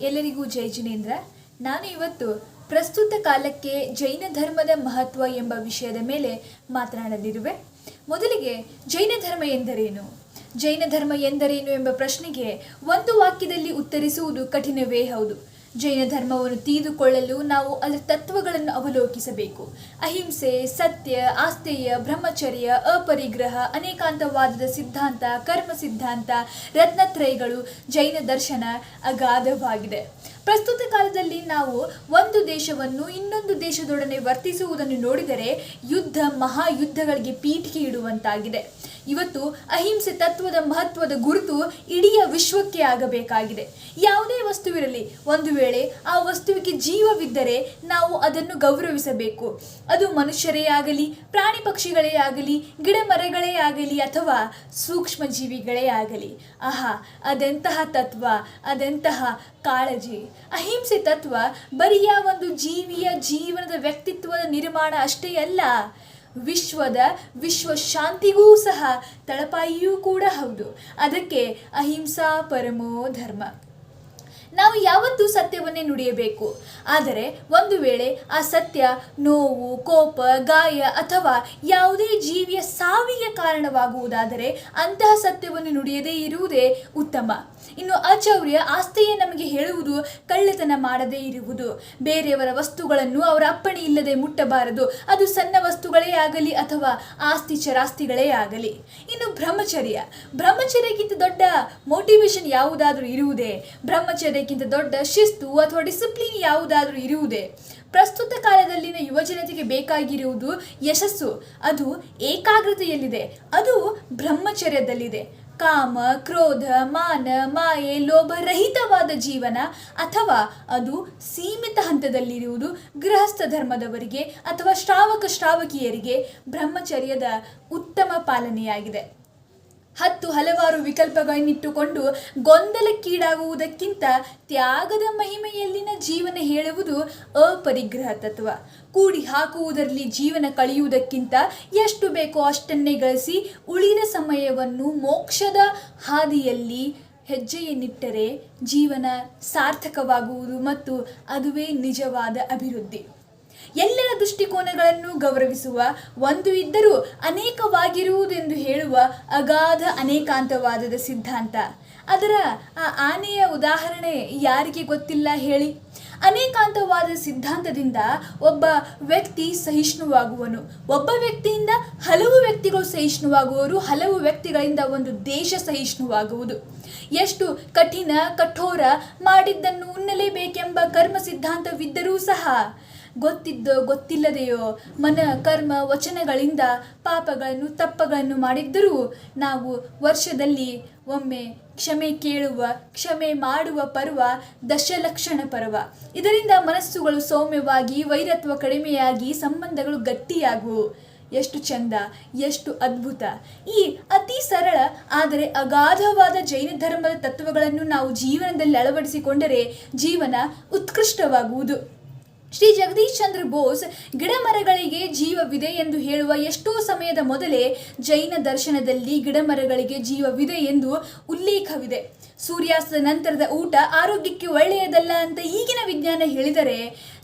ಎಲ್ಲರಿಗೂ ಜೈ ಜಿನೇಂದ್ರ. ನಾನು ಇವತ್ತು ಪ್ರಸ್ತುತ ಕಾಲಕ್ಕೆ ಜೈನ ಧರ್ಮದ ಮಹತ್ವ ಎಂಬ ವಿಷಯದ ಮೇಲೆ ಮಾತನಾಡಲಿರುವೆ. ಮೊದಲಿಗೆ ಜೈನ ಧರ್ಮ ಎಂದರೇನು? ಜೈನ ಧರ್ಮ ಎಂದರೇನು ಎಂಬ ಪ್ರಶ್ನೆಗೆ ಒಂದು ವಾಕ್ಯದಲ್ಲಿ ಉತ್ತರಿಸುವುದು ಕಠಿಣವೇ ಹೌದು. ಜೈನ ಧರ್ಮವನ್ನು ತಿಳಿದುಕೊಳ್ಳಲು ನಾವು ಅದರ ತತ್ವಗಳನ್ನು ಅವಲೋಕಿಸಬೇಕು. ಅಹಿಂಸೆ, ಸತ್ಯ ಆಸ್ತೇಯ ಬ್ರಹ್ಮಚರ್ಯ, ಅಪರಿಗ್ರಹ, ಅನೇಕಾಂತವಾದದ ಸಿದ್ಧಾಂತ, ಕರ್ಮ ಸಿದ್ಧಾಂತ, ರತ್ನತ್ರಯಗಳು, ಜೈನ ದರ್ಶನ ಅಗಾಧವಾಗಿದೆ. ಪ್ರಸ್ತುತ ಕಾಲದಲ್ಲಿ ನಾವು ಒಂದು ದೇಶವನ್ನು ಇನ್ನೊಂದು ದೇಶದೊಡನೆ ವರ್ತಿಸುವುದನ್ನು ನೋಡಿದರೆ ಯುದ್ಧ ಮಹಾಯುದ್ಧಗಳಿಗೆ ಪೀಠಿಕೆ ಇಡುವಂತಾಗಿದೆ. ಇವತ್ತು ಅಹಿಂಸೆ ತತ್ವದ ಮಹತ್ವದ ಗುರುತು ಇಡೀ ವಿಶ್ವಕ್ಕೆ ಆಗಬೇಕಾಗಿದೆ. ಯಾವುದೇ ವಸ್ತುವಿರಲಿ, ಒಂದು ವೇಳೆ ಆ ವಸ್ತುವಿಗೆ ಜೀವವಿದ್ದರೆ ನಾವು ಅದನ್ನು ಗೌರವಿಸಬೇಕು. ಅದು ಮನುಷ್ಯರೇ ಆಗಲಿ, ಪ್ರಾಣಿ ಪಕ್ಷಿಗಳೇ ಆಗಲಿ, ಗಿಡ ಮರಗಳೇ ಆಗಲಿ ಅಥವಾ ಸೂಕ್ಷ್ಮ ಜೀವಿಗಳೇ ಆಗಲಿ. ಆಹಾ, ಅದೆಂತಹ ತತ್ವ, ಅದೆಂತಹ ಕಾಳಜಿ. ಅಹಿಂಸೆ ತತ್ವ ಬರಿಯ ಒಂದು ಜೀವಿಯ ಜೀವನದ ವ್ಯಕ್ತಿತ್ವದ ನಿರ್ಮಾಣ ಅಷ್ಟೇ ಅಲ್ಲ. ವಿಶ್ವದ ವಿಶ್ವ ಶಾಂತಿಗೂ ಸಹ ತಳಪಾಯಿಯೂ ಕೂಡ ಹೌದು. ಅದಕ್ಕೆ ಅಹಿಂಸಾ ಪರಮೋ ಧರ್ಮ. ನಾವು ಯಾವತ್ತೂ ಸತ್ಯವನ್ನೇ ನುಡಿಯಬೇಕು. ಆದರೆ ಒಂದು ವೇಳೆ ಆ ಸತ್ಯ ನೋವು, ಕೋಪ, ಗಾಯ ಅಥವಾ ಯಾವುದೇ ಜೀವಿಯ ಸಾವಿಗೆ ಕಾರಣವಾಗುವುದಾದರೆ ಅಂತಹ ಸತ್ಯವನ್ನು ನುಡಿಯದೇ ಇರುವುದೇ ಉತ್ತಮ. ಇನ್ನು ಅಚೌರ್ಯ ಆಸ್ತಿಯೇ ನಮಗೆ ಹೇಳುವುದು ಕಳ್ಳತನ ಮಾಡದೇ ಇರುವುದು. ಬೇರೆಯವರ ವಸ್ತುಗಳನ್ನು ಅವರ ಅಪ್ಪಣೆ ಇಲ್ಲದೆ ಮುಟ್ಟಬಾರದು. ಅದು ಸಣ್ಣ ವಸ್ತುಗಳೇ ಆಗಲಿ ಅಥವಾ ಆಸ್ತಿ ಚರಾಸ್ತಿಗಳೇ ಆಗಲಿ. ಇನ್ನು ಬ್ರಹ್ಮಚರ್ಯ. ಬ್ರಹ್ಮಚರ್ಯಕ್ಕಿಂತ ದೊಡ್ಡ ಮೋಟಿವೇಶನ್ ಯಾವುದಾದರೂ ಇರುವುದೇ? ಬ್ರಹ್ಮಚರ್ಯಕ್ಕಿಂತ ದೊಡ್ಡ ಶಿಸ್ತು ಅಥವಾ ಡಿಸಿಪ್ಲಿನ್ ಯಾವುದಾದ್ರೂ ಇರುವುದೇ? ಪ್ರಸ್ತುತ ಕಾಲದಲ್ಲಿನ ಯುವಜನತೆಗೆ ಬೇಕಾಗಿರುವುದು ಯಶಸ್ಸು. ಅದು ಏಕಾಗ್ರತೆಯಲ್ಲಿದೆ. ಅದು ಬ್ರಹ್ಮಚರ್ಯದಲ್ಲಿದೆ. ಕಾಮ, ಕ್ರೋಧ, ಮಾನ, ಮಾಯೆ ಲೋಭರಹಿತವಾದ ಜೀವನ ಅಥವಾ ಅದು ಸೀಮಿತ ಹಂತದಲ್ಲಿರುವುದು ಗೃಹಸ್ಥ ಧರ್ಮದವರಿಗೆ ಅಥವಾ ಶ್ರಾವಕ ಶ್ರಾವಕಿಯರಿಗೆ ಬ್ರಹ್ಮಚರ್ಯದ ಉತ್ತಮ ಪಾಲನೆಯಾಗಿದೆ. ಹತ್ತು ಹಲವಾರು ವಿಕಲ್ಪಗಳನ್ನಿಟ್ಟುಕೊಂಡು ಗೊಂದಲಕ್ಕೀಡಾಗುವುದಕ್ಕಿಂತ ತ್ಯಾಗದ ಮಹಿಮೆಯಲ್ಲಿನ ಜೀವನ ಹೇಳುವುದು ಅಪರಿಗ್ರಹ ತತ್ವ. ಕೂಡಿ ಹಾಕುವುದರಲ್ಲಿ ಜೀವನ ಕಳೆಯುವುದಕ್ಕಿಂತ ಎಷ್ಟು ಬೇಕೋ ಅಷ್ಟನ್ನೇ ಗಳಿಸಿ ಉಳಿದ ಸಮಯವನ್ನು ಮೋಕ್ಷದ ಹಾದಿಯಲ್ಲಿ ಹೆಜ್ಜೆಯನ್ನಿಟ್ಟರೆ ಜೀವನ ಸಾರ್ಥಕವಾಗುವುದು ಮತ್ತು ಅದುವೇ ನಿಜವಾದ ಅಭಿವೃದ್ಧಿ. ಎಲ್ಲರ ದೃಷ್ಟಿಕೋನಗಳನ್ನು ಗೌರವಿಸುವ ಒಂದು ಇದ್ದರೂ ಅನೇಕವಾಗಿರುವುದೆಂದು ಹೇಳುವ ಅಗಾಧ ಅನೇಕಾಂತವಾದದ ಸಿದ್ಧಾಂತ. ಅದರ, ಆ ಆನೆಯ ಉದಾಹರಣೆ ಯಾರಿಗೆ ಗೊತ್ತಿಲ್ಲ ಹೇಳಿ. ಅನೇಕಾಂತವಾದ ಸಿದ್ಧಾಂತದಿಂದ ಒಬ್ಬ ವ್ಯಕ್ತಿ ಸಹಿಷ್ಣುವಾಗುವನು. ಒಬ್ಬ ವ್ಯಕ್ತಿಯಿಂದ ಹಲವು ವ್ಯಕ್ತಿಗಳು ಸಹಿಷ್ಣುವಾಗುವರು, ಹಲವು ವ್ಯಕ್ತಿಗಳಿಂದ ಒಂದು ದೇಶ ಸಹಿಷ್ಣುವಾಗುವುದು. ಎಷ್ಟು ಕಠಿಣ, ಕಠೋರ ಮಾಡಿದ್ದನ್ನು ಉನ್ನಲೇಬೇಕೆಂಬ ಕರ್ಮ ಸಿದ್ಧಾಂತವಿದ್ದರೂ ಸಹ ಗೊತ್ತಿದ್ದೋ, ಗೊತ್ತಿಲ್ಲದೆಯೋ, ಮನ, ಕರ್ಮ, ವಚನಗಳಿಂದ ಪಾಪಗಳನ್ನು, ತಪ್ಪಗಳನ್ನು ಮಾಡಿದ್ದರೂ ನಾವು ವರ್ಷದಲ್ಲಿ ಒಮ್ಮೆ ಕ್ಷಮೆ ಕೇಳುವ, ಕ್ಷಮೆ ಮಾಡುವ ಪರ್ವ ದಶಲಕ್ಷಣ ಪರ್ವ. ಇದರಿಂದ ಮನಸ್ಸುಗಳು ಸೌಮ್ಯವಾಗಿ, ವೈರತ್ವ ಕಡಿಮೆಯಾಗಿ, ಸಂಬಂಧಗಳು ಗಟ್ಟಿಯಾಗುವು. ಎಷ್ಟು ಚಂದ, ಎಷ್ಟು ಅದ್ಭುತ. ಈ ಅತಿ ಸರಳ, ಆದರೆ ಅಗಾಧವಾದ ಜೈನ ಧರ್ಮದ ತತ್ವಗಳನ್ನು ನಾವು ಜೀವನದಲ್ಲಿ ಅಳವಡಿಸಿಕೊಂಡರೆ ಜೀವನ ಉತ್ಕೃಷ್ಟವಾಗುವುದು. ಶ್ರೀ ಜಗದೀಶ್ ಚಂದ್ರ ಬೋಸ್ ಗಿಡ ಮರಗಳಿಗೆ ಜೀವವಿದೆ ಎಂದು ಹೇಳುವ ಎಷ್ಟೋ ಸಮಯದ ಮೊದಲೇ ಜೈನ ದರ್ಶನದಲ್ಲಿ ಗಿಡ ಮರಗಳಿಗೆ ಜೀವವಿದೆ ಎಂದು ಉಲ್ಲೇಖವಿದೆ. ಸೂರ್ಯಾಸ್ತದ ನಂತರದ ಊಟ ಆರೋಗ್ಯಕ್ಕೆ ಒಳ್ಳೆಯದಲ್ಲ ಅಂತ ಈಗಿನ ವಿಜ್ಞಾನ ಹೇಳಿದರೆ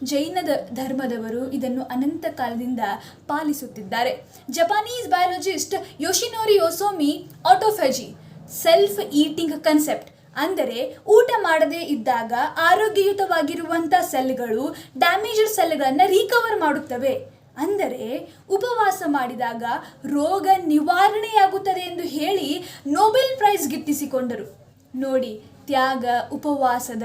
ಜೈನದ ಧರ್ಮದವರು ಇದನ್ನು ಅನಂತ ಕಾಲದಿಂದ ಪಾಲಿಸುತ್ತಿದ್ದಾರೆ. Japanese biologist Yoshinori Ohsumi autophagy, self eating concept ಅಂದರೆ ಊಟ ಮಾಡದೇ ಇದ್ದಾಗ ಆರೋಗ್ಯಯುತವಾಗಿರುವಂಥ ಸೆಲ್ಗಳು ಡ್ಯಾಮೇಜ್ಡ್ ಸೆಲ್ಗಳನ್ನು ರೀಕವರ್ ಮಾಡುತ್ತವೆ. ಅಂದರೆ ಉಪವಾಸ ಮಾಡಿದಾಗ ರೋಗ ನಿವಾರಣೆಯಾಗುತ್ತದೆ ಎಂದು ಹೇಳಿ ನೊಬೆಲ್ ಪ್ರೈಸ್ ಗಿಟ್ಟಿಸಿಕೊಂಡರು. ನೋಡಿ ತ್ಯಾಗ, ಉಪವಾಸದ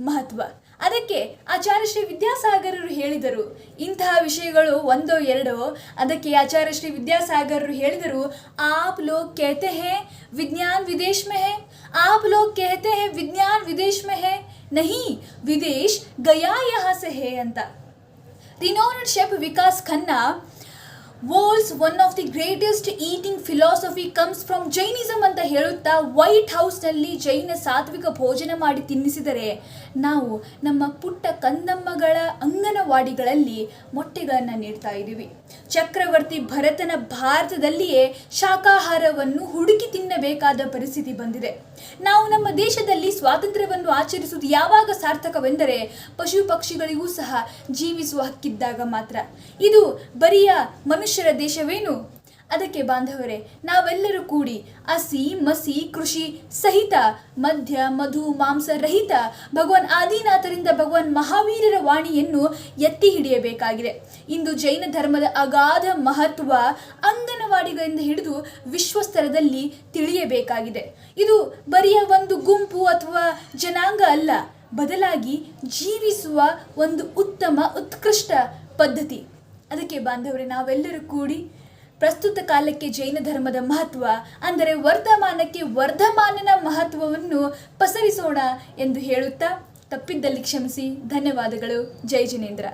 ಮಹತ್ವ. ಅದಕ್ಕೆ ಆಚಾರ್ಯ ಶ್ರೀ ವಿದ್ಯಾಸಾಗರರು ಹೇಳಿದರು. ಇಂತಹ ವಿಷಯಗಳು ಒಂದೋ ಎರಡೋ, ಅದಕ್ಕೆ ಆಚಾರ್ಯ ಶ್ರೀ ವಿದ್ಯಾಸಾಗರರು ಹೇಳಿದರು, ಆಪ್ ಲೋಕ್ ಕೇತೆ ಹೇ ವಿಜ್ಞಾನ್ ವಿದೇಶ್ ಮೆ ಹೇ, ಆಪ್ ಲೋಕ್ ಕೇತೆ ಹೇ ವಿಜ್ಞಾನ್ ವಿದೇಶ್ ಮೆ ಹೇ, ನಹಿ ವಿದೇಶ್ ಗಯಾ ಯಹ ಸೆ ಹೇ ಅಂತ. Renowned chef Vikas Khanna world's one of the greatest eating philosophy comes from Jainism ಅಂತ ಹೇಳುತ್ತಾ ವೈಟ್ ಹೌಸ್ನಲ್ಲಿ ಜೈನ ಸಾತ್ವಿಕ ಭೋಜನ ಮಾಡಿ ತಿನ್ನಿಸಿದರೆ, ನಾವು ನಮ್ಮ ಪುಟ್ಟ ಕಂದಮ್ಮಗಳ ಅಂಗನವಾಡಿಗಳಲ್ಲಿ ಮೊಟ್ಟೆಗಳನ್ನು ನೀಡ್ತಾ ಇದ್ದೀವಿ. ಚಕ್ರವರ್ತಿ ಭರತನ ಭಾರತದಲ್ಲಿಯೇ ಶಾಖಾಹಾರವನ್ನು ಹುಡುಕಿ ತಿನ್ನಬೇಕಾದ ಪರಿಸ್ಥಿತಿ ಬಂದಿದೆ. ನಾವು ನಮ್ಮ ದೇಶದಲ್ಲಿ ಸ್ವಾತಂತ್ರ್ಯವನ್ನು ಆಚರಿಸುವುದು ಯಾವಾಗ ಸಾರ್ಥಕವೆಂದರೆ ಪಶು ಪಕ್ಷಿಗಳಿಗೂ ಸಹ ಜೀವಿಸುವ ಹಕ್ಕಿದ್ದಾಗ ಮಾತ್ರ. ಇದು ಬರಿಯ ಮನುಷ್ಯರ ದೇಶವೇನು? ಅದಕ್ಕೆ ಬಾಂಧವರೇ, ನಾವೆಲ್ಲರೂ ಕೂಡಿ ಹಸಿ, ಮಸಿ, ಕೃಷಿ ಸಹಿತ ಮಧ್ಯ ಮಧು, ಮಾಂಸ ರಹಿತ ಭಗವಾನ್ ಆದಿನಾಥರಿಂದ ಭಗವಾನ್ ಮಹಾವೀರರ ವಾಣಿಯನ್ನು ಎತ್ತಿ ಹಿಡಿಯಬೇಕಾಗಿದೆ. ಇಂದು ಜೈನ ಧರ್ಮದ ಅಗಾಧ ಮಹತ್ವ ಅಂಗನವಾಡಿಗಳಿಂದ ಹಿಡಿದು ವಿಶ್ವಸ್ತರದಲ್ಲಿ ತಿಳಿಯಬೇಕಾಗಿದೆ. ಇದು ಬರಿಯ ಒಂದು ಗುಂಪು ಅಥವಾ ಜನಾಂಗ ಅಲ್ಲ, ಬದಲಾಗಿ ಜೀವಿಸುವ ಒಂದು ಉತ್ತಮ, ಉತ್ಕೃಷ್ಟ ಪದ್ಧತಿ. ಅದಕ್ಕೆ ಬಾಂಧವರೇ, ನಾವೆಲ್ಲರೂ ಕೂಡಿ ಪ್ರಸ್ತುತ ಕಾಲಕ್ಕೆ ಜೈನ ಧರ್ಮದ ಮಹತ್ವ, ಅಂದರೆ ವರ್ತಮಾನಕ್ಕೆ ವರ್ಧಮಾನನ ಮಹತ್ವವನ್ನು ಪಸರಿಸೋಣ ಎಂದು ಹೇಳುತ್ತಾ ತಪ್ಪಿದ್ದಲ್ಲಿ ಕ್ಷಮಿಸಿ. ಧನ್ಯವಾದಗಳು. ಜೈ ಜಿನೇಂದ್ರ.